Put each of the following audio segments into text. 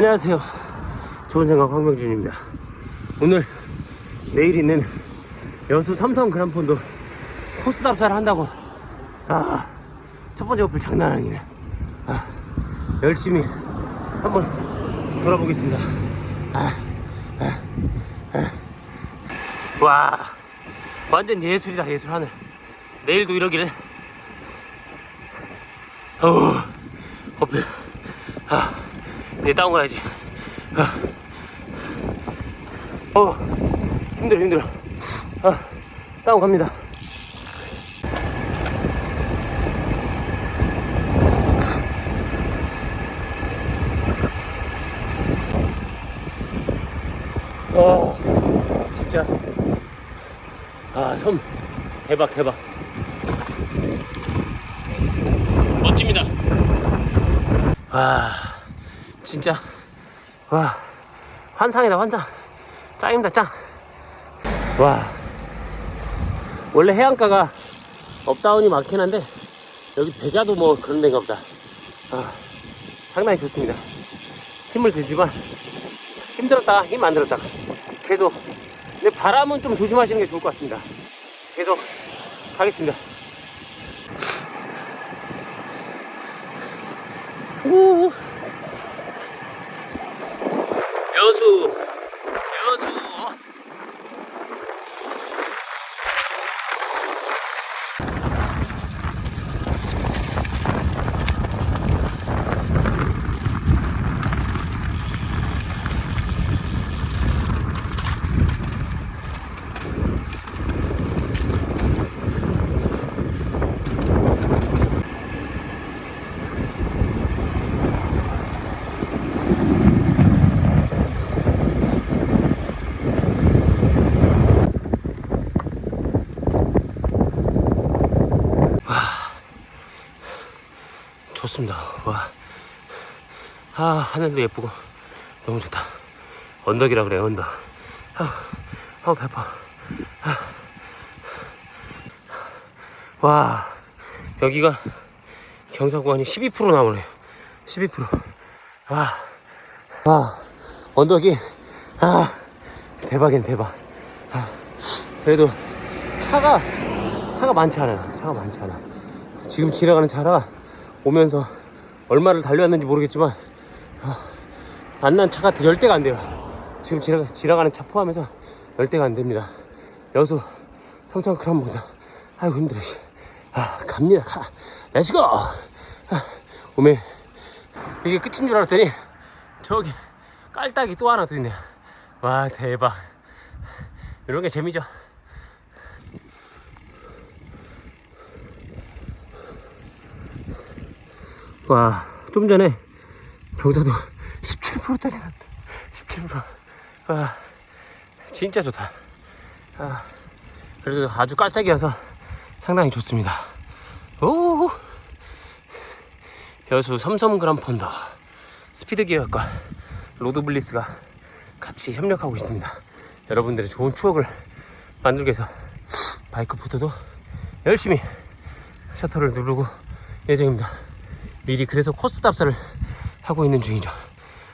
안녕하세요. 좋은 생각 황명준입니다. 오늘 내일 있는 여수 삼성 그란폰도 코스 답사를 한다고. 아, 첫 번째 어플 장난 아니네. 아, 열심히 한번 돌아보겠습니다. 아, 아, 아. 와, 완전 예술이다, 예술 하늘. 내일도 이러길. 어우, 어플. 아, 내 다운 가야지. 아. 어, 힘들어, 힘들어. 아, 다운 갑니다. 어, 진짜. 아, 섬. 대박, 대박. 멋집니다. 와, 진짜. 와, 환상이다, 환상. 짱입니다, 짱. 와. 원래 해안가가 업다운이 많긴 한데, 여기 백야도 뭐 그런 데인가 보다. 아, 상당히 좋습니다. 힘을 들지만, 힘들었다가 힘안 들었다가. 계속. 근데 바람은 좀 조심하시는 게 좋을 것 같습니다. 계속 가겠습니다. 오. 여수 여수 좋습니다. 와. 아, 하늘도 예쁘고 너무 좋다. 언덕이라 그래, 언덕. 아, 아 배파. 아. 와, 여기가 경사구간이 12% 나오네. 12%. 와, 와, 언덕이, 아, 대박인 대박. 아, 그래도 차가, 차가 많지 않아요. 차가 많지 않아. 지금 지나가는 차가 오면서 얼마를 달려왔는지 모르겠지만 아, 만난 차가 열대가 안 돼요. 지금 지나, 지나가는 차 포함해서 열대가 안 됩니다. 여수 성창 크람보다 아이고 힘들어. 씨. 아 갑니다. 가. 렛츠고. 아, 오메 이게 끝인 줄 알았더니 저기 깔딱이 또 하나 더 있네. 와 대박. 이런 게 재미죠. 와, 좀 전에 경사도 17%짜리 났어. 17%. 와, 진짜 좋다. 아, 그래도 아주 깔짝이어서 상당히 좋습니다. 오, 여수 삼섬 그란폰더 스피드 기어과 로드블리스가 같이 협력하고 있습니다. 여러분들의 좋은 추억을 만들기 위해서 바이크 포터도 열심히 셔터를 누르고 예정입니다. 미리 그래서 코스 답사를 하고 있는 중이죠.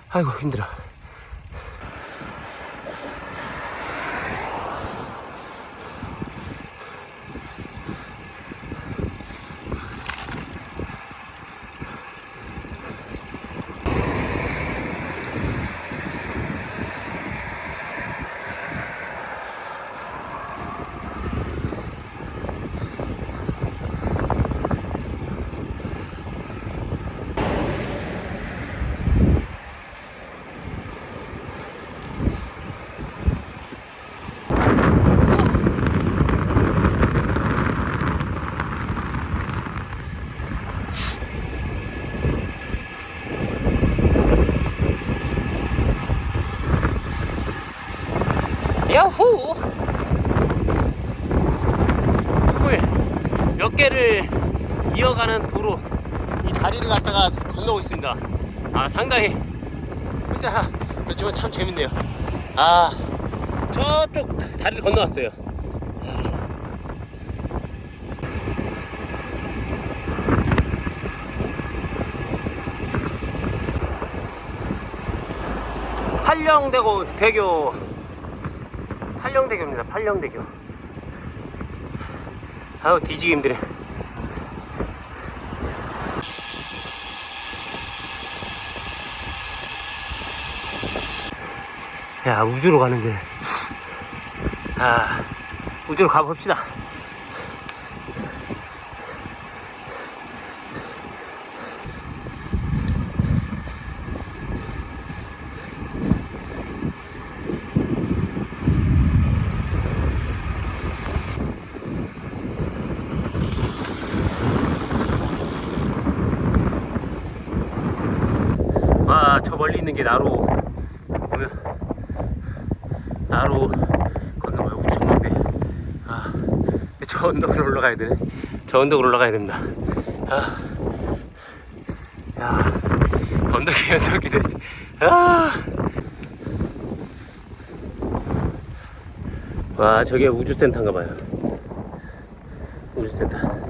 아이고 힘들어. 야호! 섬을 몇 개를 이어가는 도로 이 다리를 갖다가 건너고 있습니다. 아 상당히 혼자 그렇지만 참 재밌네요. 아 저쪽 다리를 건너왔어요. 팔령대고 대교 팔령대교입니다 팔령대교 아우 뒤지기 힘드네 야 우주로 가는 길. 아 우주로 가봅시다. 와, 저 멀리 있는 게 나로 보면 나로 거기가 뭐야? 우천망대 아저 언덕을 올라가야 되네. 저 언덕을 올라가야 됩니다. 아, 야 언덕이 연속이 되지? 아. 와 저게 우주센터인가 봐요. 우주센터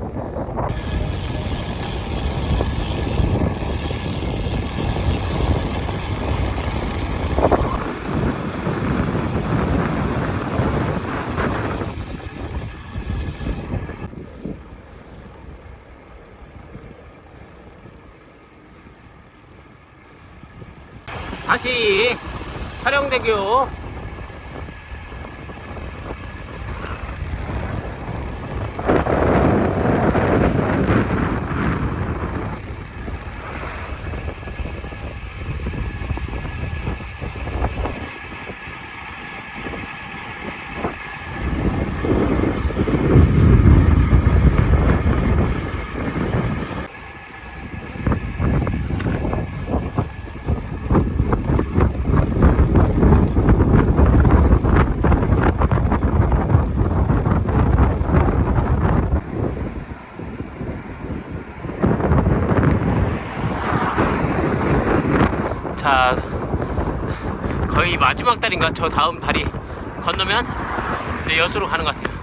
다시 타령대교 자 거의 마지막 달인가? 저 다음 다리 건너면 이제 여수로 가는 것 같아요.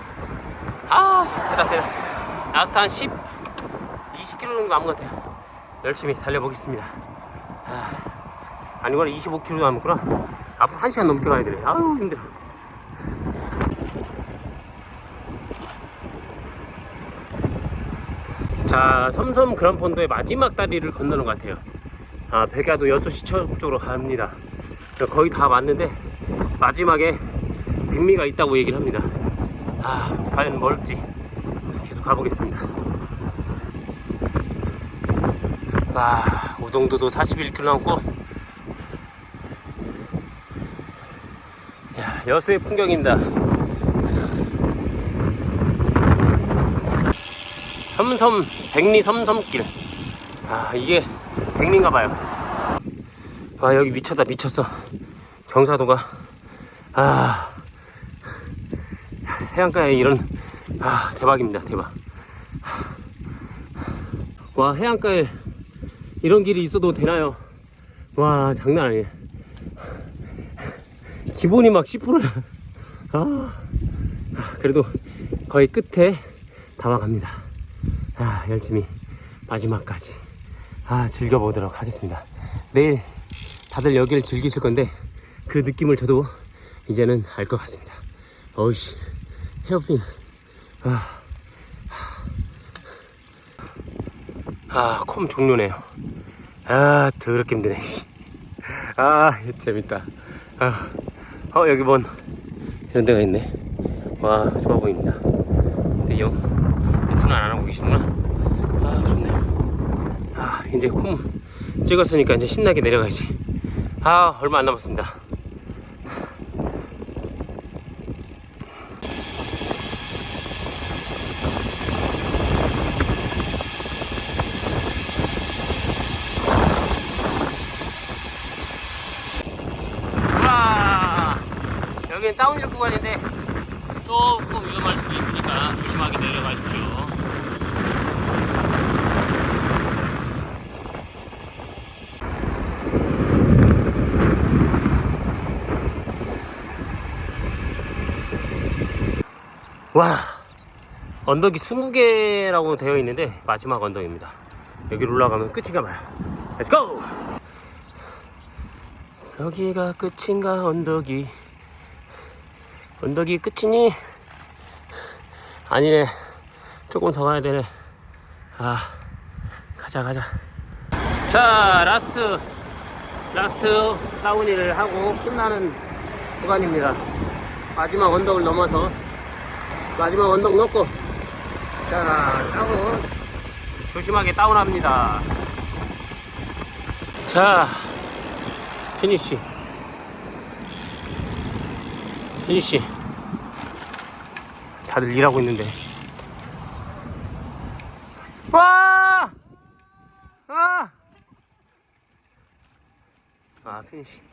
아 대다 대다 라스트 한 10, 20km 정도 남은 것 같아요. 열심히 달려보겠습니다. 아, 아니구나 25km 남았구나. 앞으로 1시간 넘게 가야 되네. 아유 힘들어. 자 섬섬 그란폰도의 마지막 다리를 건너는 것 같아요 아, 백야도 여수시청 쪽으로 갑니다. 거의 다 왔는데 마지막에 백미가 있다고 얘기를 합니다. 아, 과연 멀지? 계속 가보겠습니다. 와, 우동도도 41km 남고 야, 여수의 풍경입니다. 섬섬 백리 섬섬길. 아, 이게 백리인가 봐요. 아, 여기 미쳤다, 미쳤어. 경사도가. 아, 해안가에 이런, 아, 대박입니다, 대박. 와, 해안가에 이런 길이 있어도 되나요? 와, 장난 아니에요. 기본이 막 10%야. 아, 그래도 거의 끝에 다 와갑니다. 아, 열심히 마지막까지. 아, 즐겨보도록 하겠습니다. 내일 다들 여기를 즐기실 건데 그 느낌을 저도 이제는 알 것 같습니다. 어이씨, 헤어핀. 아, 아, 콤 종료네요. 아, 더럽게 힘드네. 아, 재밌다. 아, 어, 여기 뭔 이런 데가 있네. 와, 좋아 보입니다. 근데 영, 오픈은 안 하고 계시구나. 아. 아, 이제 콤 찍었으니까 이제 신나게 내려가야지. 아, 얼마 안 남았습니다. 와, 여기는 다운힐 구간인데 조금 위험할 수도 있으니까 조심하게 내려가십시오. 와 언덕이 20개라고 되어 있는데 마지막 언덕입니다. 여기로 올라가면 끝인가 봐요. 렛츠고 여기가 끝인가 언덕이? 언덕이 끝이니? 아니네. 조금 더 가야 되네. 아 가자 가자. 자 라스트 라스트 다운힐을 하고 끝나는 구간입니다. 마지막 언덕을 넘어서 마지막 언덕 넘고 자 다운 조심하게 다운합니다 자 피니쉬 피니쉬 다들 일하고 있는데 와! 아! 아, 피니쉬.